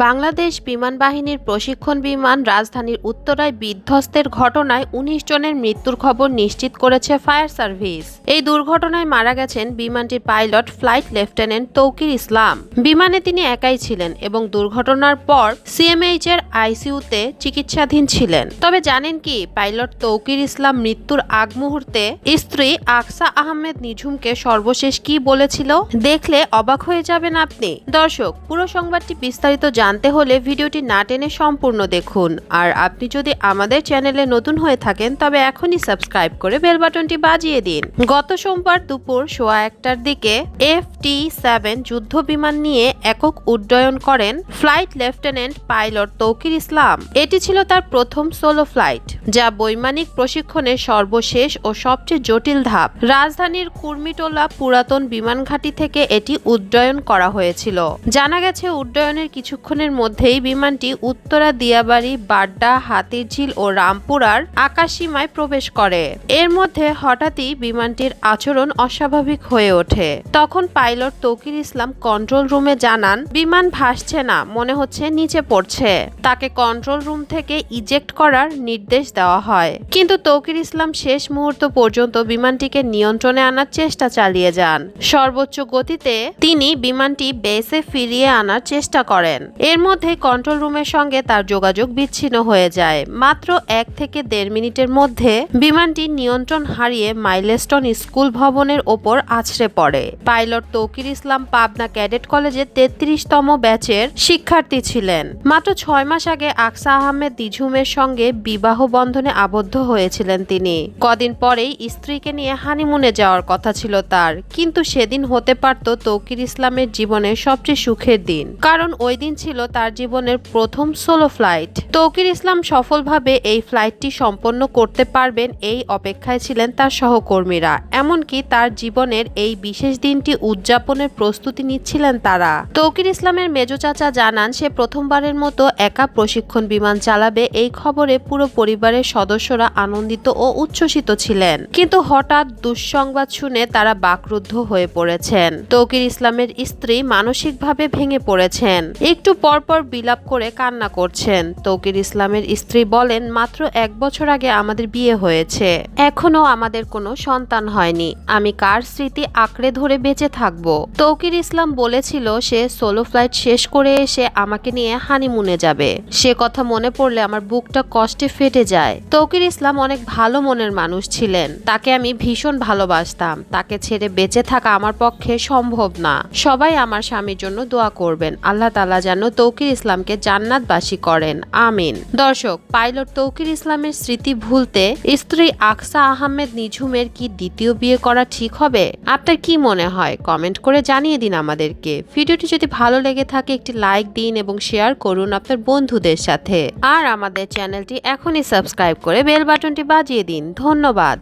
বাংলাদেশ বিমান বাহিনীর প্রশিক্ষণ বিমান রাজধানীর উত্তরায় বিধ্বস্তের ঘটনায় উনিশ জনের মৃত্যুর খবর নিশ্চিত করেছে ফায়ার সার্ভিস। এই দুর্ঘটনায় মারা গেছেন বিমানটির pilot, flight lieutenant Tauqir Islam. বিমানে তিনি একাই ছিলেন এবং দুর্ঘটনার পর সিএমএইচ এর আইসিইউতে চিকিৎসাধীন ছিলেন। তবে জানেন কি, পাইলট তৌকির ইসলাম মৃত্যুর আগ মুহূর্তে স্ত্রী আকসা আহমেদ নিঝুমকে সর্বশেষ কি বলেছিল? দেখলে অবাক হয়ে যাবেন আপনি। দর্শক, পুরো সংবাদটি বিস্তারিত জানতে হলে ভিডিওটি না টেনে সম্পূর্ণ দেখুন। আর আপনি যদি আমাদের চ্যানেলে নতুন হয়ে থাকেন, তবে এখনই সাবস্ক্রাইব করে বেল বাটনটি বাজিয়ে দিন। গত সোমবার দুপুর সোয়া একটার দিকে এফ টি সেভেন যুদ্ধ বিমান নিয়ে একক উড্ডয়ন করেন flight lieutenant pilot Tauqir Islam. এটি ছিল তার প্রথম সোলো ফ্লাইট, যা বৈমানিক প্রশিক্ষণের সর্বশেষ ও সবচেয়ে জটিল ধাপ। রাজধানীর কুর্মিটোলা পুরাতন বিমান ঘাঁটি থেকে এটি উড্ডয়ন করা হয়েছিল। জানা গেছে, উড্ডয়নের কিছুক্ষণের মধ্যেই বিমানটি উত্তরা, দিয়াবাড়ি, বাড্ডা হাতিরঝিল ও রামপুরার আকাশসীমায় প্রবেশ করে। এর মধ্যে হঠাৎই বিমানটির আচরণ অস্বাভাবিক হয়ে ওঠে। তখন পাইলট তৌকির ইসলাম কন্ট্রোল রুমে জানান, বিমান ভাসছে না, মনে হচ্ছে নিচে পড়ছে। তাকে কন্ট্রোল রুম থেকে ইজেক্ট করার নির্দেশ দেওয়া হয়। কিন্তু তৌকির ইসলাম শেষ মুহূর্ত পর্যন্ত বিমানটিকে নিয়ন্ত্রণে আনার চেষ্টা চালিয়ে যান। সর্বোচ্চ গতিতে তিনি বিমানটি বেসে ফিরিয়ে আনার চেষ্টা করেন। এর মধ্যে কন্ট্রোল রুমের সঙ্গে তার যোগাযোগ বিচ্ছিন্ন হয়ে যায়। মাত্র এক থেকে দেড় মিনিটের মধ্যে বিমানটি নিয়ন্ত্রণ হারিয়ে মাইলেস্টন স্কুল ভবনের ওপর আছড়ে পড়ে। পাইলট তৌকির ইসলাম পাবনা ক্যাডেট কলেজে তেত্রিশতম ব্যাচের শিক্ষার্থী ছিলেন। মাত্র ছয় মাস আগে আকসা আহমেদ দিঝুমের সঙ্গে বিবাহ বন্ধনে আবদ্ধ হয়েছিলেন তিনি। কদিন পরেই স্ত্রীকে নিয়ে হানিমুনে যাওয়ার কথা ছিল তার। কিন্তু সেদিন হতে পারত তৌকির ইসলামের জীবনের সবচেয়ে সুখের দিন। কারণ ওই দিন ছিল তার জীবনের প্রথম সোলো ফ্লাইট। তৌকির ইসলাম সফলভাবে এই ফ্লাইটটি সম্পন্ন করতে পারবেন এই অপেক্ষায় ছিলেন তার সহকর্মীরা। এমনকি তার জীবনের এই বিশেষ দিনটি উদযাপনের প্রস্তুতি নিচ্ছিলেন তারা। তৌকির ইসলামের মেজো চাচা জানান, সে প্রথমবারের মতো একা প্রশিক্ষণ বিমান চালাবে। এই খবরে পুরো পরিবারের সদস্যরা আনন্দিত ও উচ্ছ্বসিত ছিলেন। কিন্তু হঠাৎ দুঃসংবাদ শুনে তারা বাকরুদ্ধ হয়ে পড়েছেন। তৌকির ইসলামের স্ত্রী মানসিকভাবে ভেঙে পড়েছেন। একটু পরপর বিলাপ করে কান্না করছেন। তৌকির ইসলামের স্ত্রী বলেন, মাত্র এক বছর আগে আমাদের বিয়ে হয়েছে। এখনও আমাদের কোনো সন্তান হয়নি। আমি কার স্মৃতি আঁকড়ে ধরে বেঁচে থাকব? তৌকির ইসলাম বলেছিল, সে সোলো ফ্লাইট শেষ করে এসে আমাকে নিয়ে হানিমুনে যাবে। সে কথা মনে পড়লে আমার বুকটা কষ্টে ফেটে যায়। তৌকির ইসলাম অনেক ভালো মনের মানুষ ছিলেন। তাকে আমি ভীষণ ভালোবাসতাম। তাকে ছেড়ে বেঁচে থাকা আমার পক্ষে সম্ভব না। সবাই আমার স্বামীর জন্য দোয়া করবেন। আল্লাহ তালা যেন তৌকির ইসলামকে জান্নাতবাসী করেন। আমিন। দর্শক, পাইলট তৌকির ইসলামের স্মৃতি ভুলতে স্ত্রী আকসা আহমেদ নিঝুমের কি দ্বিতীয় বিয়ে করা ঠিক হবে? আপনার কি মনে হয়? কমেন্ট করে জানিয়ে দিন আমাদেরকে। ভিডিওটি যদি ভালো লেগে থাকে, একটি লাইক দিন এবং শেয়ার করুন আপনার বন্ধুদের সাথে। আর আমাদের চ্যানেলটি এখনই সাবস্ক্রাইব করে বেল বাটনটি বাজিয়ে দিন। ধন্যবাদ।